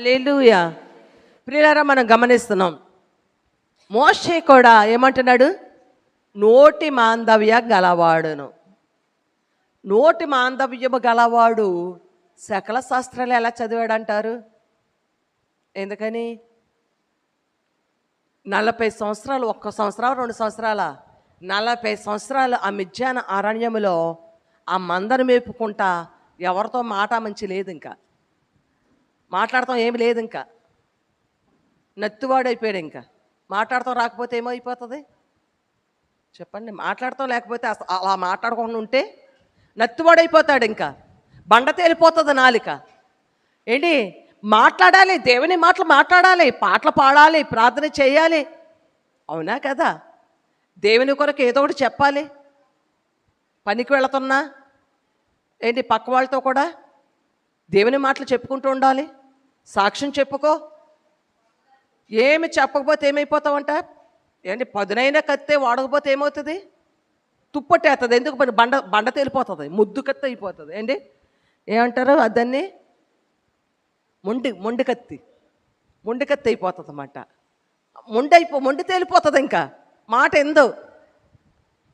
హల్లెలూయా. ప్రియులారా మనం గమనిస్తున్నాం. మోషే కూడా ఏమంటున్నాడు? నోటి మాందవ్య గలవాడును. నోటి మాందవ్యము గలవాడు సకల శాస్త్రాలు ఎలా చదివాడు అంటారు ఎందుకని? నలభై సంవత్సరాలు ఒక్క సంవత్సరం రెండు సంవత్సరాల? నలభై సంవత్సరాలు ఆ మిథ్యాన అరణ్యములో ఆ మందను మేపుకుంటా ఎవరితో మాట మంచి లేదు ఇంకా మాట్లాడతాం ఏమి లేదు ఇంకా నత్తివాడైపోయాడు ఇంకా మాట్లాడతాం రాకపోతే ఏమైపోతుంది? చెప్పండి మాట్లాడతాం లేకపోతే అలా మాట్లాడకుండా ఉంటే నత్తువాడైపోతాడు ఇంకా బండ తేలిపోతుంది నాలిక. ఏంటి? మాట్లాడాలి దేవుని మాటలు మాట్లాడాలి పాటలు పాడాలి ప్రార్థన చేయాలి. అవునా కదా? దేవుని కొరకు ఏదో ఒకటి చెప్పాలి. పనికి వెళుతున్నా. ఏంటి? పక్క వాళ్ళతో కూడా దేవుని మాటలు చెప్పుకుంటూ ఉండాలి. సాక్ష్యం చెప్పుకో. ఏమి చెప్పకపోతే ఏమైపోతావంట? ఏంటి పదునైన కత్తే వాడకపోతే ఏమవుతుంది? తుప్పట్టేస్తుంది ఎందుకు? పని బండ బండ తేలిపోతుంది. ముద్దు కత్తి అయిపోతుంది. ఏంటి? ఏమంటారు? దాన్ని మొండి మొండి కత్తి. మొండి కత్తి అయిపోతుంది అన్నమాట మొండి అయిపో మొండి తేలిపోతుంది ఇంకా. మాట ఎందు?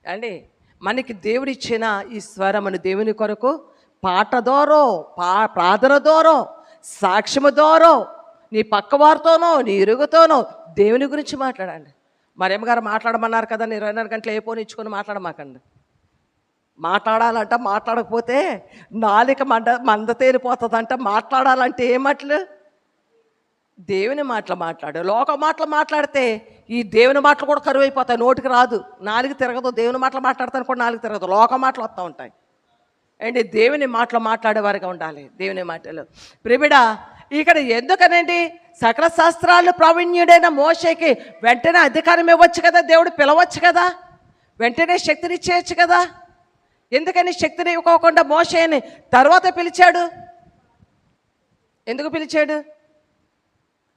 అండి మనకి దేవుడిచ్చిన ఈ స్వరమును దేవుని కొరకు పాట దోరో పా ప్రార్థన దోరో సాక్ష్యము ద్వారా నీ పక్కవారితోనో నీ ఇరుగుతోనో దేవుని గురించి మాట్లాడండి. మరేమ గారు మాట్లాడమన్నారు కదా నేను ఇరవై నాలుగు గంటలు ఏ ఫోన్ ఇచ్చుకొని మాట్లాడమాకండి. మాట్లాడాలంట మాట్లాడకపోతే నాలిక మండ మంద తేలిపోతుందంట మాట్లాడాలంటే మాటలు? దేవుని మాటలు మాట్లాడు. లోక మాటలు మాట్లాడితే ఈ దేవుని మాటలు కూడా కరువు అయిపోతాయి నోటికి రాదు. నాలుగు తిరగదు దేవుని మాటలు మాట్లాడతాను కూడా నాలుగు తిరగదు. లోక మాటలు వస్తూ ఉంటాయి. అండి దేవుని మాటలు మాట్లాడేవారుగా ఉండాలి దేవుని మాటలు. ప్రిమిడ ఇక్కడ ఎందుకనండి? సకల శాస్త్రాలు ప్రావీణ్యుడైన మోషేకి వెంటనే అధికారం ఇవ్వచ్చు కదా దేవుడు పిలవచ్చు కదా? వెంటనే శక్తిని ఇచ్చేయచ్చు కదా? ఎందుకని శక్తిని ఇవ్వకోకుండా మోషేని తర్వాత పిలిచాడు? ఎందుకు పిలిచాడు?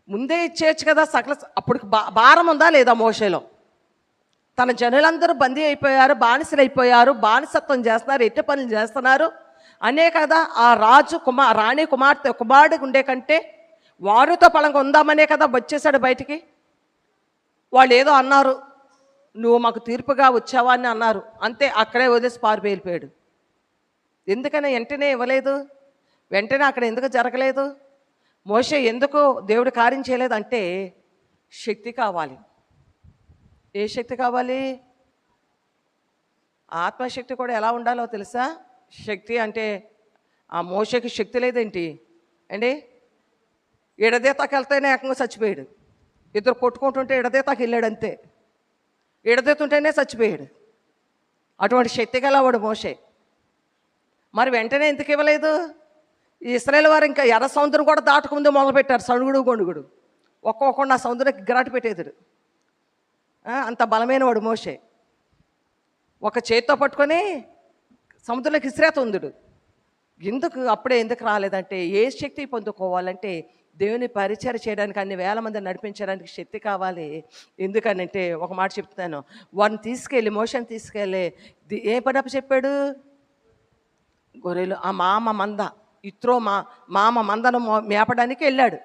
ముందే ఇచ్చేయచ్చు కదా సకల అప్పుడు బా- భారం ఉందా లేదా మోషేలో? తన జనులందరూ బందీ అయిపోయారు బానిసలు అయిపోయారు బానిసత్వం చేస్తున్నారు ఎట్టి పనులు చేస్తున్నారు. అనే కదా ఆ రాజు కుమార్ రాణి కుమార్తె కుమారుడు ఉండే కంటే వారితో పలంగా ఉందామనే కదా వచ్చేసాడు బయటికి. వాళ్ళు ఏదో అన్నారు నువ్వు మాకు తీర్పుగా వచ్చావా అని అన్నారు. అంతే అక్కడే వదిలేసి పారిపోయి వెళ్ళిపోయాడు ఎందుకని వెంటనే ఇవ్వలేదు? వెంటనే అక్కడ ఎందుకు జరగలేదు? మోసే ఎందుకు దేవుడు కార్యం చేయలేదంటే శక్తి కావాలి ఏ శక్తి కావాలి? ఆత్మశక్తి కూడా ఎలా ఉండాలో తెలుసా? శక్తి అంటే ఆ మోషకి శక్తి లేదేంటి? అండి ఎడదేతాకి వెళ్తేనే ఏకంగా చచ్చిపోయాడు. ఇద్దరు కొట్టుకుంటుంటే ఎడదేతాకి వెళ్ళాడు అంతే. ఎడదేతుంటేనే చచ్చిపోయాడు. అటువంటి శక్తి గలవాడు మోసే మరి వెంటనే ఎందుకు ఇవ్వలేదు? ఈ ఇస్రాయేల్ వారు ఇంకా ఎర్ర సముద్రం కూడా దాటకముందే మొదలుపెట్టారు సణుగుడు గొణుగుడు. ఒక్కొక్కడు ఆ సముద్రానికి గిరాటి పెట్టేదుడు అంత బలమైన వాడు మోషే. ఒక చేత్తో పట్టుకొని సముద్రంలోకి ఇసిరేత ఉందుడు. ఎందుకు అప్పుడే ఎందుకు రాలేదంటే ఏ శక్తి పొందుకోవాలంటే దేవుని పరిచయం చేయడానికి అన్ని వేల మంది నడిపించడానికి శక్తి కావాలి. ఎందుకనంటే ఒక మాట చెప్తాను వాడిని తీసుకెళ్ళి మోషన్ తీసుకెళ్ళి ది- ఏ పడప చెప్పాడు? గొర్రెలు ఆ మామ మంద ఇత్రో మా మామ మందను మేపడానికి వెళ్ళాడు.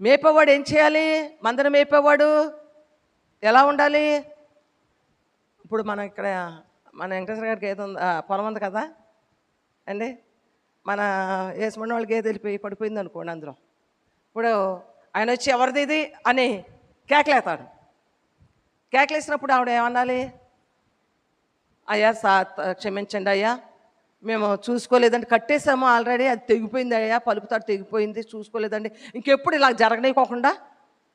మేపేవాడు ఏం చేయాలి? మందను మేపేవాడు? ఎలా ఉండాలి? ఇప్పుడు మన ఇక్కడ మన వెంకటేశ్వర గారికి ఏదో ఉంది, పొలం ఉంది కదా? అండి? మన వేసుమన్న వాళ్ళకి ఏది వెళ్ళిపోయి పడిపోయింది అనుకోండి అందులో. ఇప్పుడు ఆయన వచ్చి ఎవరిది ఇది? అని కేకలేస్తాడు కేకలేసినప్పుడు ఆవిడ ఏమనాలి? అయ్యా సా క్షమించండి అయ్యా. మేము చూసుకోలేదండి. కట్టేసాము ఆల్రెడీ. అది తెగిపోయింది అయ్యా. పలుపుతాడు తెగిపోయింది. చూసుకోలేదండి. ఇంకెప్పుడు ఇలా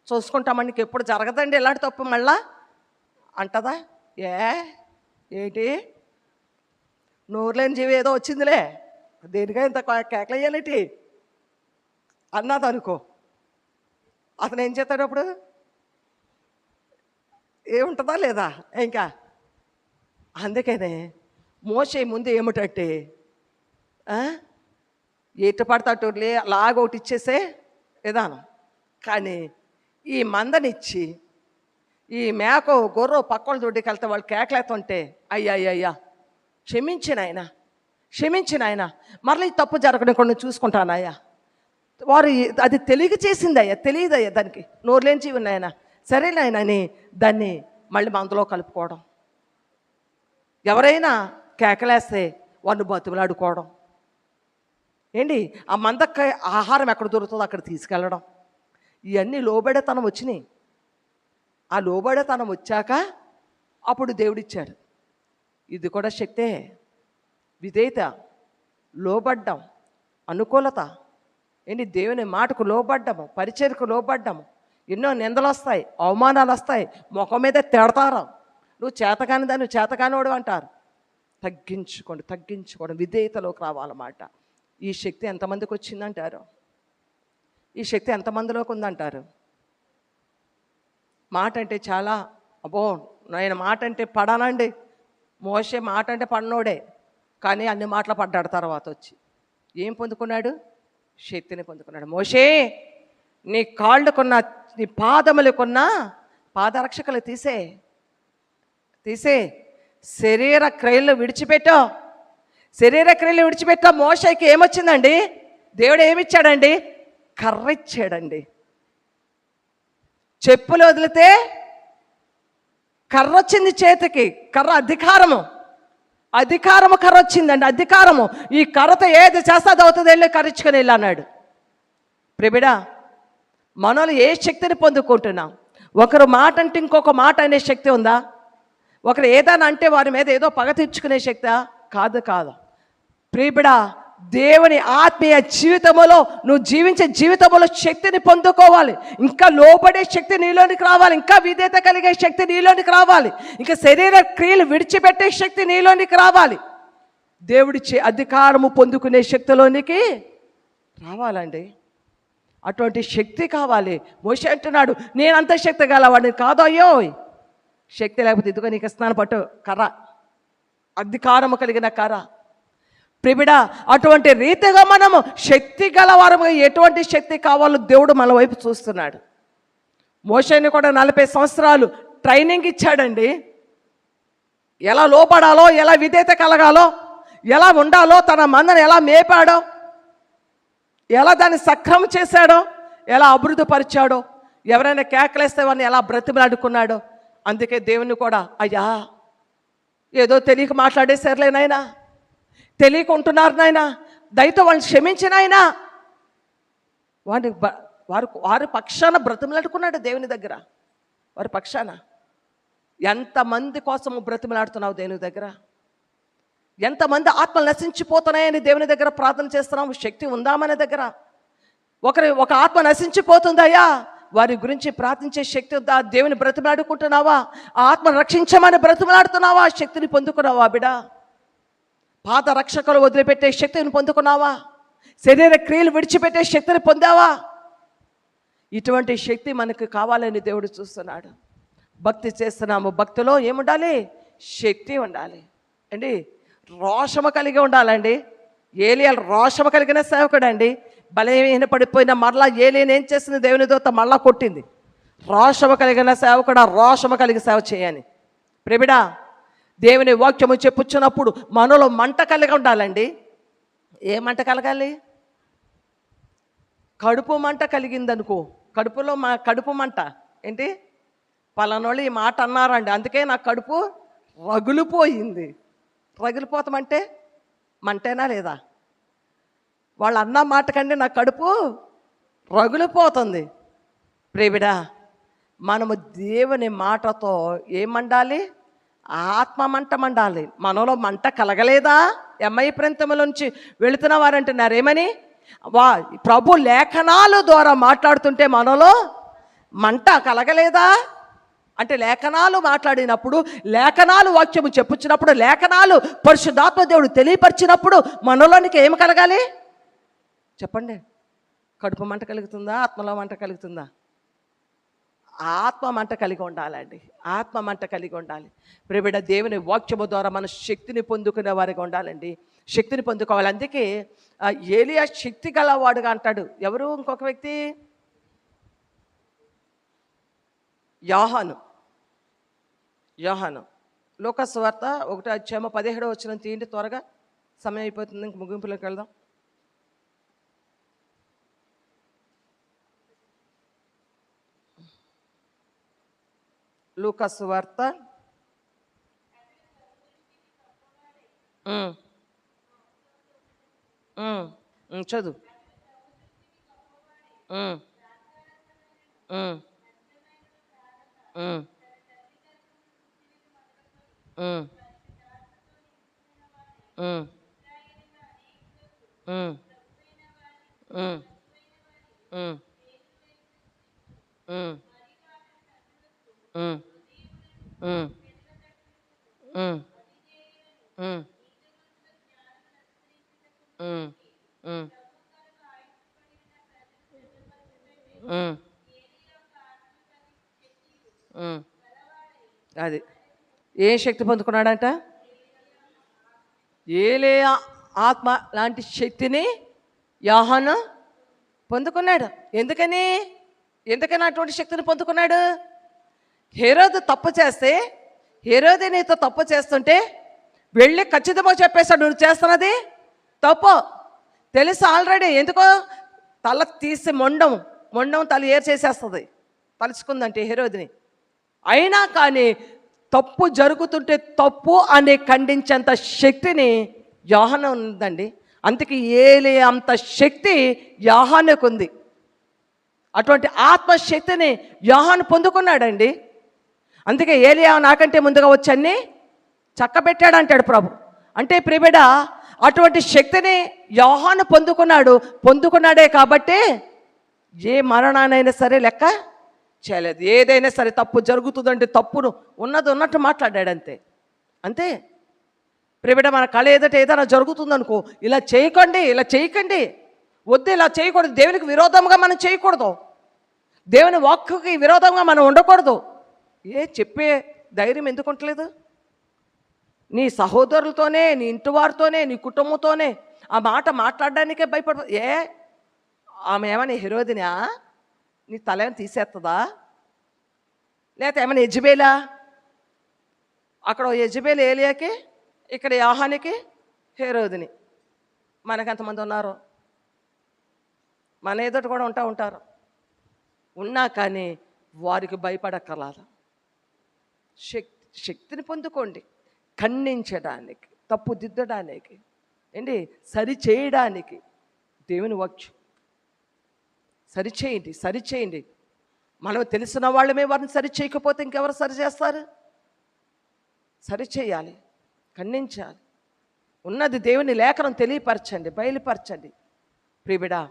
జరగనీయకోకుండా నీకు ఎప్పుడు జరగదండి ఇలాంటి తప్పు మళ్ళా? అంటదా? ఏ? ఏంటి? నోర్లేని జీవి ఏదో వచ్చిందిలే. దేనిగా ఇంత కేకలేయాలేటి? అన్నది అనుకో. అతను ఏం చేస్తాడు అప్పుడు? ఏముంటుందా లేదా? ఇంకా? అందుకనే మోసే ముందు ఏమిటంటే ఎటు పడితే లాగ ఒకటి ఇచ్చేసే విధానం. కానీ ఈ మందనిచ్చి ఈ మేక గొర్రె పక్కల దొడ్డికి వెళ్తే వాళ్ళు కేకలేస్తుంటే అయ్యా అయ్యా అయ్యా క్షమించిన ఆయన క్షమించిన ఆయన మరలా ఈ తప్పు జరగకుండా చూసుకుంటానయ్యా. వారు అది తెలియక చేసిందయ్యా తెలియదయ్యా దానికి. నోరులేని జీవి ఉన్నాయన సరేనాయన అని దాన్ని మళ్ళీ మందులో కలుపుకోవడం. ఎవరైనా కేకలేస్తే వాడిని బతుకులాడుకోవడం ఏంటి? ఆ మందక్క ఆహారం ఎక్కడ దొరుకుతుందో అక్కడ తీసుకెళ్ళడం. ఇవన్నీ లోబడేతనం వచ్చినాయి. ఆ లోబడేతనం వచ్చాక అప్పుడు దేవుడిచ్చాడు. ఇది కూడా శక్తే. విధేయత లోబడ్డం అనుకూలత. ఏంటి? దేవుని మాటకు లోబడ్డము పరిచయకు లోబడ్డము. ఎన్నో నిందలు వస్తాయి అవమానాలు వస్తాయి ముఖం మీద తిడతారు. నువ్వు చేతకాని దాన్ని చేతకానివాడు అంటారు. తగ్గించుకోండి తగ్గించుకోండి. విధేయతలోకి రావాలన్నమాట. ఈ శక్తి ఎంతమందికి వచ్చిందంటారు? ఈ శక్తి ఎంతమందిలోకి ఉందంటారు? మాట అంటే చాలా అబ్బో నేను మాట అంటే పడానండి. మోసే మాట అంటే పడినోడే. కానీ అన్ని మాటలు పడ్డాడు తర్వాత వచ్చి. ఏం పొందుకున్నాడు? శక్తిని పొందుకున్నాడు. మోషే నీ కాళ్ళకున్న నీ పాదములకున్న పాదరక్షకులు తీసే తీసే శరీర క్రియలు విడిచిపెట్టో. శరీర క్రియలు విడిచిపెట్టా మోషకి ఏమొచ్చిందండి? దేవుడు ఏమిచ్చాడండి? కర్ర ఇచ్చాడండి చెప్పులు వదిలితే కర్ర వచ్చింది చేతికి కర్ర అధికారము. అధికారము కర్ర వచ్చిందండి అధికారము. ఈ కర్రతో ఏది చేస్తే అది అవుతుంది వెళ్ళి కర్రించుకొని వెళ్ళి అన్నాడు. ప్రిబిడా మనలో ఏ శక్తిని పొందుకుంటున్నాం? ఒకరు మాట అంటే ఇంకొక మాట అనే శక్తి ఉందా? ఒకరు ఏదైనా అంటే వారి మీద ఏదో పగ తీర్చుకునే శక్తా? కాదు కాదు. ప్రియబిడా దేవుని ఆత్మీయ జీవితంలో నువ్వు జీవించే జీవితంలో శక్తిని పొందుకోవాలి. ఇంకా లోబడే శక్తి నీలోనికి రావాలి. ఇంకా విధేత కలిగే శక్తి నీలోనికి రావాలి. ఇంకా శరీర క్రియలు విడిచిపెట్టే శక్తి నీలోనికి రావాలి. దేవుడిచ్చే అధికారము పొందుకునే శక్తిలోనికి రావాలండి. అటువంటి శక్తి కావాలి. మోషే అంటున్నాడు నేను అంత శక్తి గలవాడిని కాదు అయ్యో! శక్తి లేకపోతే ఇదిగో నీకు స్నానం పట్టు కర్ర. అధికారము కలిగిన కర్ర. ప్రిమిడ అటువంటి రీతిగా మనము శక్తి గలవారము ఎటువంటి శక్తి కావాలో దేవుడు మన వైపు చూస్తున్నాడు. మోషని కూడా నలభై సంవత్సరాలు ట్రైనింగ్ ఇచ్చాడండి. ఎలా లోపడాలో ఎలా విధేత కలగాలో ఎలా ఉండాలో తన మందను ఎలా మేపాడో ఎలా దాన్ని సక్రమం చేశాడో ఎలా అభివృద్ధి పరిచాడో ఎవరైనా కేకలేస్తే వాడిని ఎలా బ్రతిమలాడుకున్నాడో అందుకే దేవుని కూడా అయ్యా ఏదో తెలియక మాట్లాడేశారులే నాయనా నాయన. దయతో వాళ్ళని క్షమించినాయన ఆయన బ- వారు వారి పక్షాన బ్రతిమలాడుకున్నాడు దేవుని దగ్గర. వారి పక్షాన. ఎంతమంది కోసము బ్రతిమలాడుతున్నావు దేవుని దగ్గర? ఎంతమంది ఆత్మలు నశించిపోతున్నాయని దేవుని దగ్గర ప్రార్థన చేస్తున్నాము శక్తి ఉందా మన దగ్గర? ఒకరి ఒక ఆత్మ నశించిపోతుందయ్యా. వారి గురించి ప్రార్థించే శక్తి ఉందా? దేవుని బ్రతిమలాడుకుంటున్నావా? ఆ ఆత్మ రక్షించమని బ్రతిమలాడుతున్నావా? శక్తిని పొందుకున్నావా బిడా? పాత రక్షకులు వదిలిపెట్టే శక్తిని పొందుకున్నావా? శరీర క్రియలు విడిచిపెట్టే శక్తిని పొందావా? ఇటువంటి శక్తి మనకు కావాలని దేవుడు చూస్తున్నాడు. భక్తి చేస్తున్నాము. భక్తిలో ఏముండాలి? శక్తి ఉండాలి. అండి రోషము కలిగి ఉండాలండి. ఏలియాలు రోషము కలిగిన సేవకుడు అండి బలహీన పడిపోయిన మరలా ఏలియన్ ఏం చేసింది? దేవుని దూత మళ్ళా కొట్టింది. రోషము కలిగిన సేవకుడు ఆ రోషము కలిగి సేవ చేయని ప్రేమిడా దేవుని వాక్యము చెప్పుచ్చినప్పుడు మనలో మంట కలిగి ఉండాలండి. ఏ మంట కలగాలి? కడుపు మంట కలిగిందనుకో. కడుపులో మా కడుపు మంట ఏంటి? పలానోళ్ళు ఈ మాట అన్నారండి. అందుకే నా కడుపు రగులిపోయింది. రగిలిపోతామంటే మంటేనా లేదా? వాళ్ళు అన్న మాట కంటే నా కడుపు రగులిపోతుంది. ప్రేమిడా మనము దేవుని మాటతో ఏమండాలి ఆత్మ మంట మండాలి మనలో మంట కలగలేదా? ఎంఐ ప్రాంతంలోంచి వెళుతున్న వారు అంటున్నారు ఏమని? వా ప్రభు లేఖనాలు ద్వారా మాట్లాడుతుంటే మనలో మంట కలగలేదా? అంటే లేఖనాలు మాట్లాడినప్పుడు లేఖనాలు వాక్యము చెప్పుచ్చినప్పుడు లేఖనాలు పరిశుద్ధాత్మ దేవుడు తెలియపరిచినప్పుడు మనలోనికి ఏమి కలగాలి? చెప్పండి. కడుపు మంట కలుగుతుందా? ఆత్మలో మంట కలుగుతుందా? ఆత్మ మంట కలిగి ఉండాలండి. ఆత్మ మంట కలిగి ఉండాలి. ప్రేమిడ దేవుని వాక్యము ద్వారా మన శక్తిని పొందుకునే వారిగా ఉండాలండి. శక్తిని పొందుకోవాలి. అందుకే ఏలియా శక్తి గలవాడుగా అంటాడు. ఎవరు? ఇంకొక వ్యక్తి? యాహాను. యాహాను. లోకస్ వార్త ఒకటి పదిహేడో వచ్చిన తీయండి త్వరగా. సమయం అయిపోతుంది ఇంక ముగింపులోకి వెళ్దాం. లూకస్ వార్త చదువు Mm. అది. ఏ శక్తి పొందుకున్నాడంట? ఏలే ఆత్మ లాంటి శక్తిని యోహాను పొందుకున్నాడు. ఎందుకని? ఎందుకని అటువంటి శక్తిని పొందుకున్నాడు? హెరోదు తప్పు చేస్తే హెరోది నీతో తప్పు చేస్తుంటే వెళ్ళి ఖచ్చితంగా చెప్పేశాడు నువ్వు చేస్తున్నది తప్పు. తెలుసు ఆల్రెడీ? ఎందుకో తల తీసి మొండం మొండం తల ఏరు చేసేస్తుంది తలుచుకుందంటే హీరోదిని. అయినా కానీ తప్పు జరుగుతుంటే తప్పు అని ఖండించేంత శక్తిని యోహన ఉందండి. అందుకే ఏలే అంత శక్తి యోహానుకు ఉంది అటువంటి ఆత్మశక్తిని యోహాను పొందుకున్నాడండి. అందుకే ఏలియా నాకంటే ముందుగా వచ్చన్ని చక్కబెట్టాడు అంటాడు ప్రభు. అంటే ప్రిబిడ అటువంటి శక్తిని యోహాను పొందుకున్నాడు. పొందుకున్నాడే కాబట్టి ఏ మరణానైనా సరే లెక్క చేయలేదు. ఏదైనా సరే తప్పు జరుగుతుందంటే తప్పును ఉన్నది ఉన్నట్టు మాట్లాడాడు అంతే. అంతే ప్రిబిడ మన కళ ఏదట ఏదైనా జరుగుతుందనుకో ఇలా చేయకండి ఇలా చేయకండి. వద్దు ఇలా చేయకూడదు. దేవునికి విరోధంగా మనం చేయకూడదు. దేవుని వాక్కుకి విరోధంగా మనం ఉండకూడదు. ఏ చెప్పే ధైర్యం ఎందుకు ఉండలేదు నీ సహోదరులతోనే నీ ఇంటివారితోనే నీ కుటుంబంతోనే ఆ మాట మాట్లాడడానికే భయపడ ఏ? ఆమె ఏమైనా హీరోదినా? నీ తలని తీసేస్తుందా లేకపోతే ఏమైనా యజ్బేలా? అక్కడ ఓ యజ్బేల్ ఏలియాకి ఇక్కడ యాహానికి హేరోదిని. మనకెంతమంది ఉన్నారు? మన ఎదుట కూడా ఉంటా ఉంటారు. ఉన్నా కానీ వారికి భయపడక్కర్లేదు. శక్తి శక్తిని పొందుకోండి. ఖండించడానికి తప్పు దిద్దడానికి ఏంటి? సరి చేయడానికి దేవుని వచ్చు. సరిచేయండి సరిచేయండి. మనం తెలిసిన వాళ్ళమే వారిని సరి చేయకపోతే ఇంకెవరు సరి చేస్తారు సరి చేయాలి ఖండించాలి. ఉన్నది దేవుని లేఖనం తెలియపరచండి బయలుపరచండి. ప్రిబిడా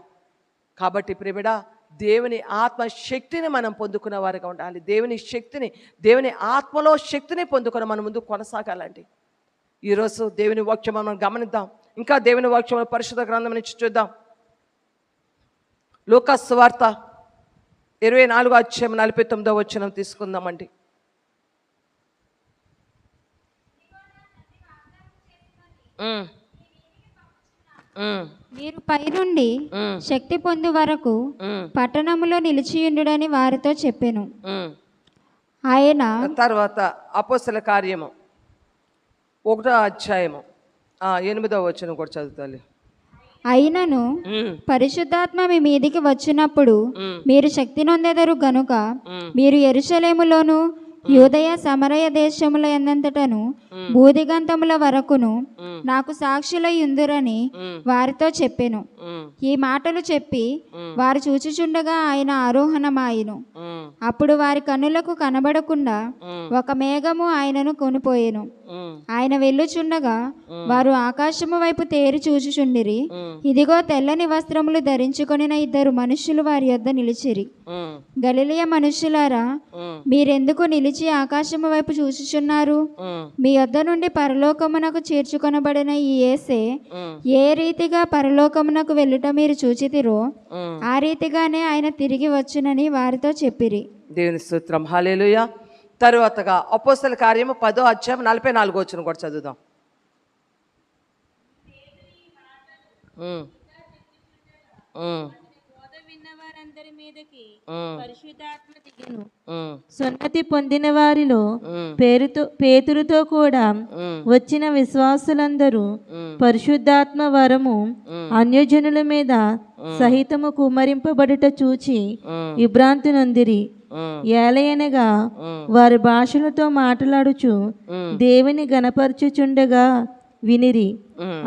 కాబట్టి ప్రిబిడా దేవుని ఆత్మ శక్తిని మనం పొందుకున్న వారిగా ఉండాలి. దేవుని శక్తిని దేవుని ఆత్మలో శక్తిని పొందుకొని మనం ముందు కొనసాగాలండి. ఈరోజు దేవుని వాక్యం మనం గమనిద్దాం. ఇంకా దేవుని వాక్యం పరిశుద్ధ గ్రంథం నుంచి చూద్దాం. లూకాస్ వార్త ఇరవై నాలుగో అధ్యాయం నలభై తొమ్మిదో వచ్చిన తీసుకుందామండి. Mm. మీరు పైనుండి. శక్తి పొందు వరకు. పట్టణములో నిలిచియుండుడని వారితో చెప్పెను. ఆయన తర్వాత అపోసల కార్యము ఒకటో అధ్యాయము ఆ, ఎనిమిదో వచ్చిన కూడా చదువుతాలి అయినను. పరిశుద్ధాత్మ మీ మీదికి వచ్చినప్పుడు. మీరు శక్తి నొందెదరు గనుక. మీరు ఎరుషలేములోను యూదయ సమరయ దేశముల ఎందంతటను భూదిగంతముల వరకును. నాకు సాక్షులై ఉందురని ఉమ్. వారితో చెప్పెను. ఈ మాటలు చెప్పి. వారు చూచుచుండగా ఆయన ఆరోహణమాయెను. అప్పుడు వారి కన్నులకు కనబడకుండా. ఒక మేఘము ఆయనను కొనిపోయెను. ఆయన వెళ్ళుచుండగా వారు ఆకాశము వైపు తేరి చూచుచుండిరి. ఇదిగో తెల్లని వస్త్రములు ధరించుకొనిన ఇద్దరు మనుష్యులు వారి యొద్ద నిలిచిరి. గలిలియ మనుష్యులారా ఉమ్. మీరెందుకు నిలిచి ఆకాశము వైపు చూచుచున్నారు. మీ యొద్ద నుండి పరలోకమునకు చేర్చుకొనబడిన ఈ ఉమ్. ఏ రీతిగా పరలోకమునకు వెళ్ళుట మీరు చూచితిరో. ఆ రీతిగానే ఆయన తిరిగి వచ్చునని వారితో చెప్పిరి దేవుని సూత్రం హాలేలుయ తరువాతగా అపోస్తల కార్యము పదో అధ్యాయం నలభై నాలుగు వచ్చిన కూడా చదువుదాం ఉమ్. ఉమ్. బోధ విన్నవారందరి మీదకి ఉమ్. పరిశుద్ధాత్మ దిగెను ఉమ్. సున్నతి పొందిన వారిలో. పేరుతో పేతురుతో కూడా. వచ్చిన విశ్వాసులందరూ. పరిశుద్ధాత్మ వరము. అన్యజనుల మీద సహితము కుమ్మరింపబడుట చూచి. విభ్రాంతి నొందిరి ఏలయనగా వారి భాషలతో మాట్లాడుచు దేవుని గనపరచుచుండగా వినిరి.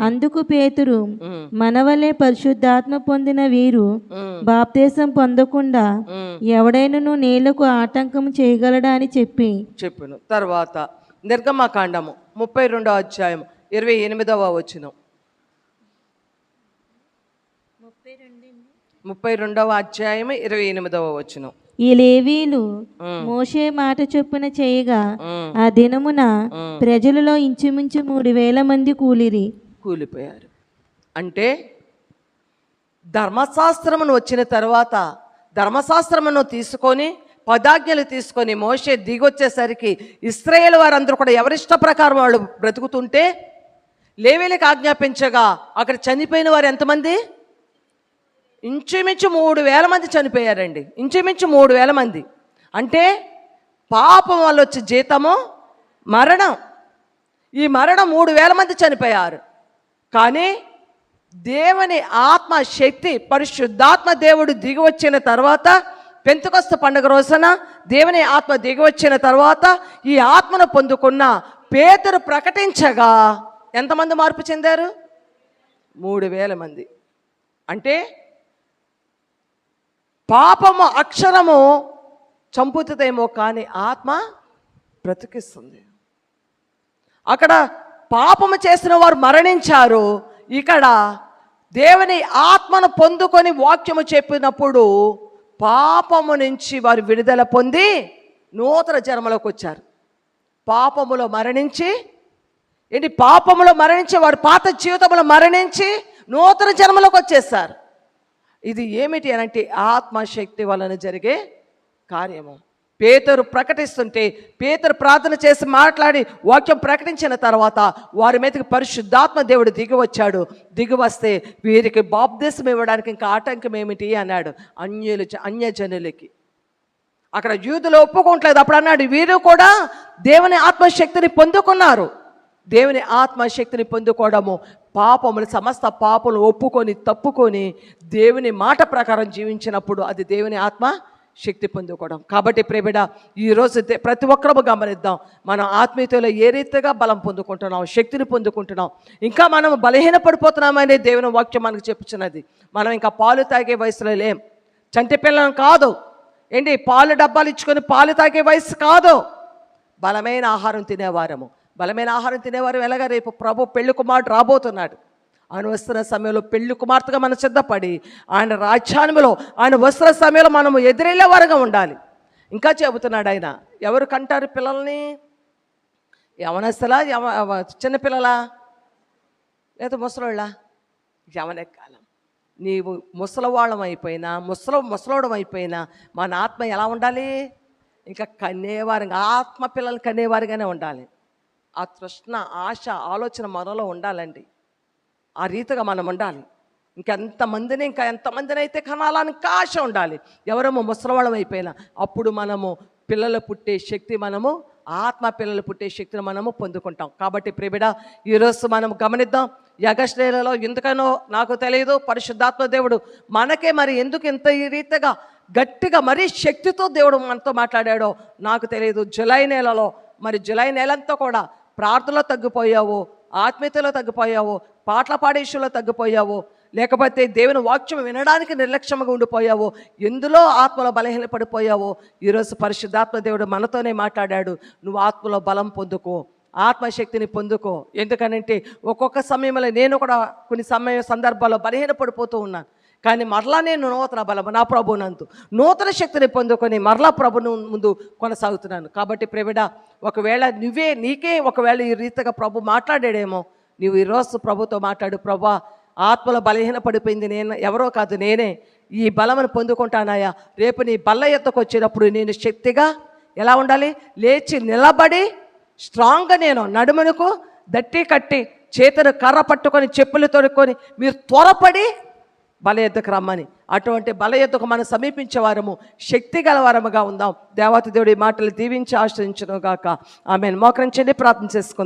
అందుకు పేతురు మనవలే పరిశుద్ధాత్మ పొందిన వీరు బాప్తేశం పొందకుండా. ఎవడైనను నీళ్ళకు ఆటంకం చేయగలడా అని చెప్పి. చెప్పును. తర్వాత నిర్గమకాండము ముప్పై రెండవ అధ్యాయం ఇరవై ఎనిమిదవ వచనం. ముప్పై రెండవ అధ్యాయం ఇరవై ఎనిమిదవ వచనం. ఈ లేవీలు మోషే మాట చొప్పున చేయగా ఆ దినమున ప్రజలలో ఇంచుమించు మూడు వేల మంది కూలిరి. కూలిపోయారు. అంటే ధర్మశాస్త్రమును వచ్చిన తర్వాత ధర్మశాస్త్రమును తీసుకొని పదాజ్ఞలు తీసుకొని మోషే దిగొచ్చేసరికి ఇస్రాయేల్ వారందరూ కూడా ఎవరిష్ట ప్రకారం వాళ్ళు బ్రతుకుతుంటే లేవేలకు ఆజ్ఞాపించగా అక్కడ చనిపోయిన వారు ఎంతమంది? ఇంచుమించు మూడు వేల మంది చనిపోయారండి. ఇంచుమించు మూడు వేల మంది. అంటే పాపం వల్ల వచ్చే జీతము మరణం. ఈ మరణం మూడు వేల మంది చనిపోయారు. కానీ దేవుని ఆత్మ శక్తి పరిశుద్ధాత్మ దేవుడు దిగి వచ్చిన తర్వాత పెంతుకొస్త పండుగ రోజున దేవుని ఆత్మ దిగి వచ్చిన తర్వాత ఈ ఆత్మను పొందుకున్న పేతురు ప్రకటించగా ఎంతమంది మార్పు చెందారు? మూడు వేల మంది. అంటే పాపము అక్షరము చంపుతుందేమో కానీ ఆత్మ బ్రతికిస్తుంది. అక్కడ పాపము చేసిన వారు మరణించారు. ఇక్కడ దేవుని ఆత్మను పొందుకొని వాక్యము చెప్పినప్పుడు పాపము నుంచి వారు విడుదల పొంది నూతన జన్మలోకి వచ్చారు. పాపములో మరణించి ఏంటి? పాపములో మరణించి వారు పాత జీవితంలో మరణించి నూతన జన్మలోకి వచ్చేసారు. ఇది ఏమిటి అనంటే ఆత్మశక్తి వలన జరిగే కార్యము. పేతరు ప్రకటిస్తుంటే పేతరు ప్రార్థన చేసి మాట్లాడి వాక్యం ప్రకటించిన తర్వాత వారి మీదకి పరిశుద్ధాత్మ దేవుడు దిగి వచ్చాడు దిగి వస్తే వీరికి బాప్దేశం ఇవ్వడానికి ఇంకా ఆటంకం ఏమిటి అన్నాడు. అన్యులు అన్యజనులకి. అక్కడ యూదులు ఒప్పుకోవట్లేదు. అప్పుడు అన్నాడు వీరు కూడా దేవుని ఆత్మశక్తిని పొందుకున్నారు. దేవుని ఆత్మశక్తిని పొందుకోవడము పాపములు సమస్త పాపములు ఒప్పుకొని తప్పుకొని దేవుని మాట ప్రకారం జీవించినప్పుడు అది దేవుని ఆత్మ శక్తి పొందుకోవడం. కాబట్టి ప్రేమిడ ఈరోజు ప్రతి ఒక్కరము గమనిద్దాం. మనం ఆత్మీయతలో ఏ రీతిగా బలం పొందుకుంటున్నాం శక్తిని పొందుకుంటున్నాం ఇంకా మనం బలహీన పడిపోతున్నామనే దేవుని వాక్యం మనకు చెప్పుచున్నది. మనం ఇంకా పాలు తాగే వయసులో లేం. చంటి పిల్లలం కాదు. ఏంటి? పాలు డబ్బాలు ఇచ్చుకొని పాలు తాగే వయసు కాదు. బలమైన ఆహారం తినేవారము. బలమైన ఆహారం తినేవారు ఎలాగ? రేపు ప్రభు పెళ్ళి కుమారుడు రాబోతున్నాడు. ఆయన వస్తున్న సమయంలో పెళ్ళి కుమార్తెగా మనం సిద్ధపడి ఆయన రాజ్యానంలో ఆయన వస్తున్న సమయంలో మనము ఎదురెళ్ళే వారుగా ఉండాలి. ఇంకా చెబుతున్నాడు ఆయన ఎవరు కంటారు పిల్లల్ని? యవనస్తులా? యవ చిన్నపిల్లలా లేదా ముసలోళ్ళ? యవనెక్కాలం. నీవు ముసలవాళ్ళం అయిపోయినా ముసల ముసలోడం అయిపోయినా మన ఆత్మ ఎలా ఉండాలి? ఇంకా కనేవారుగా ఆత్మ పిల్లలు కనేవారుగానే ఉండాలి. ఆ తృష్ణ ఆశ ఆలోచన మనలో ఉండాలండి. ఆ రీతిగా మనం ఉండాలి. ఇంకెంతమందిని ఇంకా ఎంతమందిని అయితే కనాలని ఆశ ఉండాలి. ఎవరేమో ముసలవాళ్ళం అయిపోయినా అప్పుడు మనము పిల్లలు పుట్టే శక్తి మనము ఆత్మ పిల్లలు పుట్టే శక్తిని మనము పొందుకుంటాం. కాబట్టి ప్రిబిడ ఈరోజు మనం గమనిద్దాం ఈ ఎందుకనో నాకు తెలియదు పరిశుద్ధాత్మ దేవుడు మనకే మరి ఎందుకు ఇంత ఈ రీతిగా గట్టిగా మరీ శక్తితో దేవుడు మనతో మాట్లాడాడో నాకు తెలియదు జులై నెలలో మరి జులై నెలంతా కూడా ప్రార్థనలో తగ్గిపోయావు ఆత్మీయతలో తగ్గిపోయావు పాటల పాడేషంలో తగ్గిపోయావు లేకపోతే దేవుని వాక్యం వినడానికి నిర్లక్ష్యంగా ఉండిపోయావు ఎందులో ఆత్మలో బలహీన పడిపోయావు ఈరోజు పరిశుద్ధాత్మ దేవుడు మనతోనే మాట్లాడాడు నువ్వు ఆత్మలో బలం పొందుకో ఆత్మశక్తిని పొందుకో. ఎందుకనంటే ఒక్కొక్క సమయంలో నేను కూడా కొన్ని సమయ సందర్భాల్లో బలహీన పడిపోతూ ఉన్నాను. కానీ మరలా నేను నూతన బలం నా ప్రభునందు నూతన శక్తిని పొందుకొని మరలా ప్రభును ముందు కొనసాగుతున్నాను. కాబట్టి ప్రేమిడ ఒకవేళ నువ్వే నీకే ఒకవేళ ఈ రీతిగా ప్రభు మాట్లాడాడేమో నీవు ఈరోజు ప్రభుతో మాట్లాడు ప్రభా ఆత్మలో బలహీన పడిపోయింది నేను ఎవరో కాదు నేనే ఈ బలమును పొందుకుంటానాయా రేపు నీ బల్ల ఎత్తుకు వచ్చినప్పుడు నేను శక్తిగా ఎలా ఉండాలి? లేచి నిలబడి స్ట్రాంగ్గా నేను నడుమునకు దట్టి కట్టి చేతులు కర్ర పట్టుకొని చెప్పులు తొడుక్కొని మీరు త్వరపడి బలయుద్ధకు రమ్మని. అటువంటి బలయుద్ధకు మనం సమీపించే వారము శక్తి గలవారముగా ఉందాం. దేవత దేవుడి మాటలు దీవించి ఆశ్రయించను గాక ఆమెను మోకరించండి ప్రార్థన చేసుకుందాం.